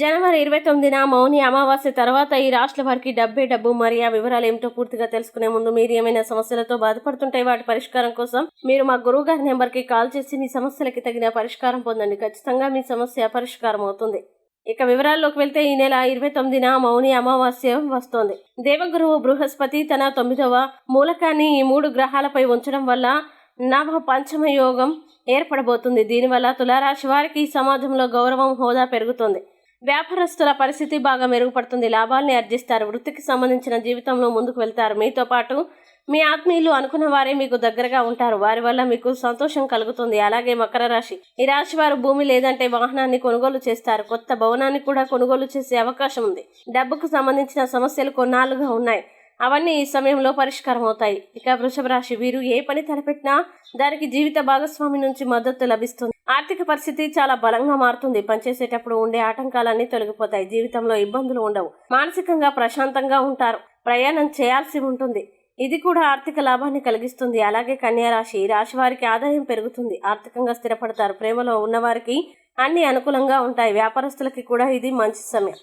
జనవరి ఇరవై తొమ్మిదిన మౌని అమావాస్య తర్వాత ఈ రాష్ట్ర వారికి డబ్బే డబ్బు మరి ఆ వివరాలు ఏమిటో పూర్తిగా తెలుసుకునే ముందు మీరు ఏమైనా సమస్యలతో బాధపడుతుంటే వాటి పరిష్కారం కోసం మీరు మా గురువు గారి నెంబర్కి కాల్ చేసి మీ సమస్యలకి తగిన పరిష్కారం పొందండి. ఖచ్చితంగా మీ సమస్య పరిష్కారం అవుతుంది. ఇక వివరాల్లోకి వెళ్తే ఈ నెల ఇరవై తొమ్మిదిన మౌని అమావాస్య వస్తోంది. దేవగురువు బృహస్పతి తన తొమ్మిదవ మూలకాన్ని ఈ మూడు గ్రహాలపై ఉంచడం వల్ల నవ పంచమ యోగం ఏర్పడబోతుంది. దీనివల్ల తులారాశి వారికి ఈ సమాజంలో గౌరవం హోదా పెరుగుతుంది. వ్యాపారస్తుల పరిస్థితి బాగా మెరుగుపడుతుంది. లాభాల్ని ఆర్జిస్తారు. వృత్తికి సంబంధించిన జీవితంలో ముందుకు వెళ్తారు. మీతో పాటు మీ ఆత్మీయులు అనుకున్న వారే మీకు దగ్గరగా ఉంటారు. వారి వల్ల మీకు సంతోషం కలుగుతుంది. అలాగే మకర రాశి ఈ రాశి వారు భూమి లేదంటే వాహనాన్ని కొనుగోలు చేస్తారు. కొత్త భవనాన్ని కూడా కొనుగోలు చేసే అవకాశం ఉంది. డబ్బుకు సంబంధించిన సమస్యలు కొన్నాళ్ళుగా ఉన్నాయి. అవన్నీ ఈ సమయంలో పరిష్కారం అవుతాయి. ఇక వృషభ రాశి వీరు ఏ పని తలపెట్టినా దానికి జీవిత భాగస్వామి నుంచి మద్దతు లభిస్తుంది. ఆర్థిక పరిస్థితి చాలా బలంగా మారుతుంది. పనిచేసేటప్పుడు ఉండే ఆటంకాలన్నీ తొలగిపోతాయి. జీవితంలో ఇబ్బందులు ఉండవు. మానసికంగా ప్రశాంతంగా ఉంటారు. ప్రయాణం చేయాల్సి ఉంటుంది. ఇది కూడా ఆర్థిక లాభాన్ని కలిగిస్తుంది. అలాగే కన్యారాశి ఈ రాశి వారికి ఆదాయం పెరుగుతుంది. ఆర్థికంగా స్థిరపడతారు. ప్రేమలో ఉన్నవారికి అన్ని అనుకూలంగా ఉంటాయి. వ్యాపారస్తులకి కూడా ఇది మంచి సమయం.